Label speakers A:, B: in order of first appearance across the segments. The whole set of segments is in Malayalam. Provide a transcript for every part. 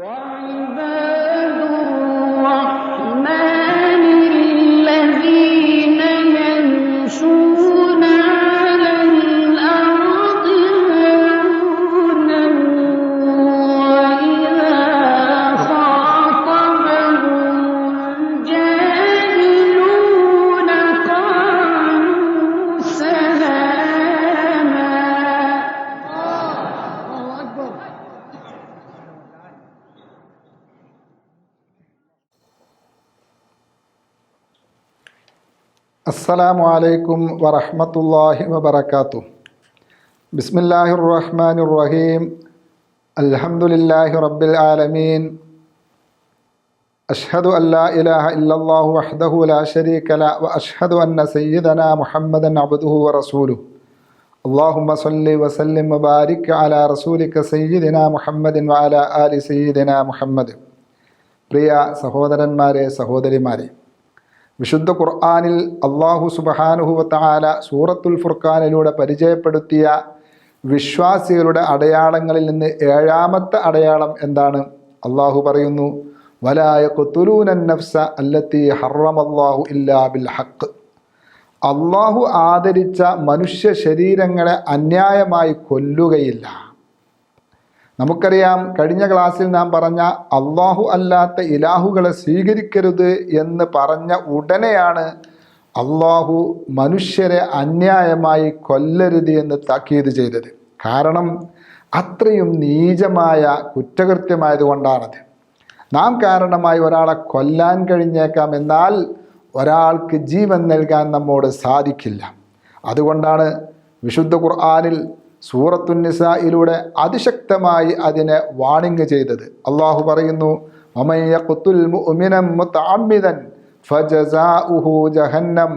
A: وعباد
B: അസ്സലാമു അലൈക്കും വറഹമത്തല്ലാഹി വബർക്കാത്തു ബിസ്മില്ലാഹി റഹ്മാൻ റഹീം അൽഹംദുലില്ലാഹി റബ്ബിൽ ആലമീൻ. അഷ്ഹദു അല്ലാ ഇലാഹ ഇല്ലല്ലാഹു വഹ്ദഹു ലാ ശരീക ല വ അഷ്ഹദു അന്ന സയ്യിദന മുഹമ്മദൻ അബ്ദുഹു വ റസൂലു. അള്ളാഹുമ്മ സല്ലി വസല്ലിം മുബാരിക് അല റസൂലിക സയ്യിദിന മുഹമ്മദിൻ വ വഅല ആലി സയ്യിദിന മുഹമ്മദ്. പ്രിയ സഹോദരന്മാരെ സഹോദരിമാരെ വിശുദ്ധ ഖുർആാനിൽ അള്ളാഹു സുബഹാനുഹുവത്താല സൂറത്തുൽ ഫുർഖാനിലൂടെ പരിചയപ്പെടുത്തിയ വിശ്വാസികളുടെ അടയാളങ്ങളിൽ നിന്ന് ഏഴാമത്തെ അടയാളം എന്താണ്? അള്ളാഹു പറയുന്നു വലായ കൊത്തുലൂനൻ നഫ്സ അല്ലത്തി ഹറമല്ലാഹു ഇല്ലാ ബിൽ ഹക്ക് അള്ളാഹു ആദരിച്ച മനുഷ്യ ശരീരങ്ങളെ അന്യായമായി കൊല്ലുകയില്ല. നമുക്കറിയാം കഴിഞ്ഞ ക്ലാസ്സിൽ നാം പറഞ്ഞ അള്ളാഹു അല്ലാത്ത ഇലാഹുകളെ സ്വീകരിക്കരുത് എന്ന് പറഞ്ഞ ഉടനെയാണ് അള്ളാഹു മനുഷ്യരെ അന്യായമായി കൊല്ലരുത് എന്ന് താക്കീത് ചെയ്തത്. കാരണം അത്രയും നീചമായ കുറ്റകൃത്യമായതുകൊണ്ടാണത് നാം കാരണമായി ഒരാളെ കൊല്ലാൻ കഴിഞ്ഞേക്കാം എന്നാൽ ഒരാൾക്ക് ജീവൻ നൽകാൻ നമ്മോട് സാധിക്കില്ല. അതുകൊണ്ടാണ് വിശുദ്ധ ഖുർആാനിൽ സൂറത്തുന്നിസയിലൂടെ അതിശക്തമായി അതിനെ വാണിംഗ് ചെയ്തത്. അള്ളാഹു പറയുന്നു ജഹന്നം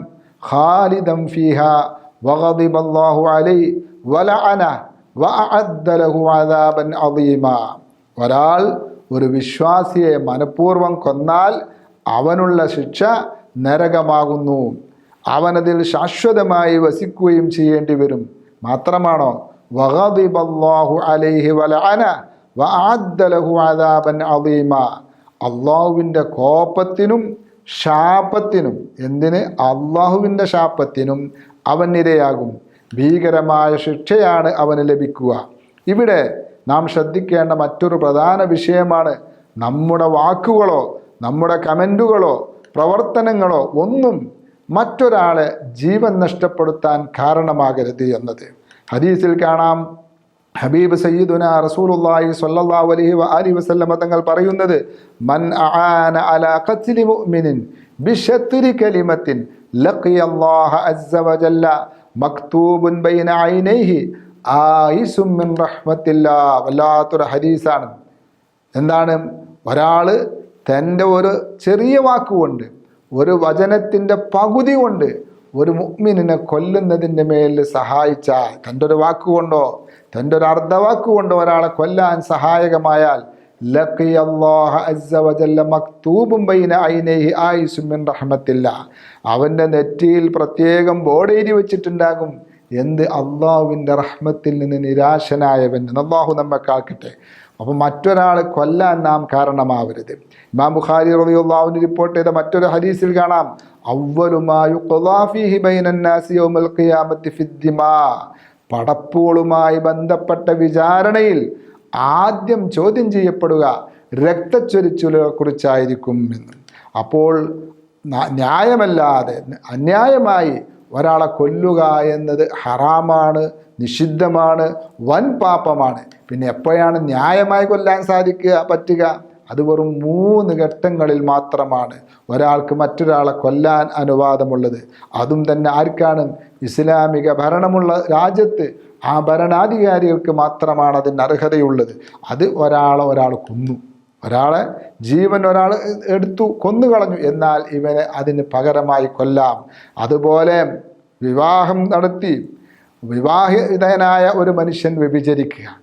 B: അല്ലാഹു അലൈഹി വലഅന വഅഅദ്ദ ലഹു അദാബൻ ഒരാൾ ഒരു വിശ്വാസിയെ മനഃപൂർവം കൊന്നാൽ അവനുള്ള ശിക്ഷ നരകമാകുന്നു. അവനതിൽ ശാശ്വതമായി വസിക്കുകയും ചെയ്യേണ്ടി വരും. മാത്രമാണോ? അലൈഹി അള്ളാഹുവിന്റെ കോപത്തിനും ശാപത്തിനും എന്തിന്? അള്ളാഹുവിന്റെ ശാപത്തിനും അവൻ ഇരയാകും. ഭീകരമായ ശിക്ഷയാണ് അവന് ലഭിക്കുക. ഇവിടെ നാം ശ്രദ്ധിക്കേണ്ട മറ്റൊരു പ്രധാന വിഷയമാണ് നമ്മുടെ വാക്കുകളോ നമ്മുടെ കമന്റുകളോ പ്രവർത്തനങ്ങളോ ഒന്നും മറ്റൊരാളെ ജീവൻ നഷ്ടപ്പെടുത്താൻ കാരണമാകരുത് എന്നത്. ഹദീസിൽ കാണാം. ഹബീബ് സയ്യിദുന റസൂലുള്ളാഹി സ്വല്ലല്ലാഹു അലൈഹി വആലിഹി വസല്ലമ തങ്ങൾ പറയുന്നത് മൻ അആന അലാ ഖത്ലി മുഅ്മിനിൻ ബിശത്രി കലിമത്തിൻ ലഖിയല്ലാഹ അസ്സ വജല്ല മക്തൂബുൻ ബൈന ഐനൈഹി ആയിസും മിൻ റഹ്മത്തില്ലാ വല്ലാത്തൊരു ഹദീസാണ്. എന്താണ്? ഒരാൾ തന്റെ ഒരു ചെറിയ വാക്കുകൊണ്ട് ഒരു വചനത്തിന്റെ പകുതി കൊണ്ട് ഒരു മുഗ്മിനെ കൊല്ലുന്നതിന്റെ മേൽ സഹായിച്ച തന്റെ ഒരു വാക്കുകൊണ്ടോ തന്റെ ഒരു അർദ്ധവാക്കുകൊണ്ടോ ഒരാളെ കൊല്ലാൻ സഹായകമായാൽ അവന്റെ നെറ്റിയിൽ പ്രത്യേകം ബോർഡ് എഴുതി വെച്ചിട്ടുണ്ടാകും. എന്ത് അള്ളാഹുവിന്റെ റഹ്മത്തിൽ നിന്ന് നിരാശനായവൻ അള്ളാഹു നമ്മെ കാക്കട്ടെ അപ്പോൾ മറ്റൊരാൾ കൊല്ലാൻ നാം കാരണമാവരുത്. ഇമാം ബുഖാരി റളിയല്ലാഹുവിന് റിപ്പോർട്ട് ചെയ്ത മറ്റൊരു ഹദീസിൽ കാണാം. പടപ്പുകളുമായി ബന്ധപ്പെട്ട വിചാരണയിൽ ആദ്യം ചോദ്യം ചെയ്യപ്പെടുക രക്തച്ചൊരിച്ചിലുകളെ കുറിച്ചായിരിക്കും എന്ന്. അപ്പോൾ ന്യായമല്ലാതെ അന്യായമായി ഒരാളെ കൊല്ലുക എന്നത് ഹറാമാണ് നിഷിദ്ധമാണ് വൻ പാപമാണ്. പിന്നെ എപ്പോഴാണ് ന്യായമായി കൊല്ലാൻ സാധിക്കുക പറ്റുക? അത് വെറും മൂന്ന് ഘട്ടങ്ങളിൽ മാത്രമാണ് ഒരാൾക്ക് മറ്റൊരാളെ കൊല്ലാൻ അനുവാദമുള്ളത്. അതും തന്നെ ആർക്കാണ്? ഇസ്ലാമിക ഭരണമുള്ള രാജ്യത്ത് ആ ഭരണാധികാരികൾക്ക് മാത്രമാണ് അതിന് അർഹതയുള്ളത്. അത് ഒരാളെ ഒരാൾ കൊന്നു. ഒരാളെ ജീവൻ ഒരാൾ എടുത്തു കൊന്നു കളഞ്ഞു. എന്നാൽ ഇവനെ അതിന് പകരമായി കൊല്ലാം. അതുപോലെ വിവാഹം നടത്തി വിവാഹിതനായ ഒരു മനുഷ്യൻ വ്യഭിചരിക്കുക.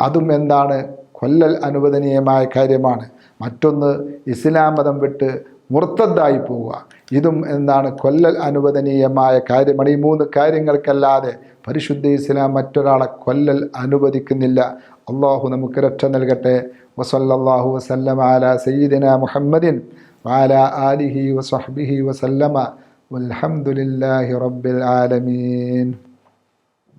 B: അതും എന്താണ്? കൊല്ലൽ അനുവദനീയമായ കാര്യമാണ്. മറ്റൊന്ന് ഇസ്ലാം മതം വിട്ട് മുർത്തദ്ദായി പോവുക. ഇതും എന്താണ് കൊല്ലൽ അനുവദനീയമായ കാര്യമാണ് ഈ മൂന്ന് കാര്യങ്ങൾക്കല്ലാതെ പരിശുദ്ധ ഇസ്ലാം മറ്റൊരാളെ കൊല്ലൽ അനുവദിക്കുന്നില്ല. അള്ളാഹു നമുക്ക് രക്ഷ നൽകട്ടെ. വസല്ലാഹു വസല്ലമ അല സയ്യിദിന മുഹമ്മദിൻ വാല ആലിഹി വസഹ്ബിഹി വസല്ലമ. വൽഹംദുലില്ലാഹി റബ്ബിൽ ആലമീൻ.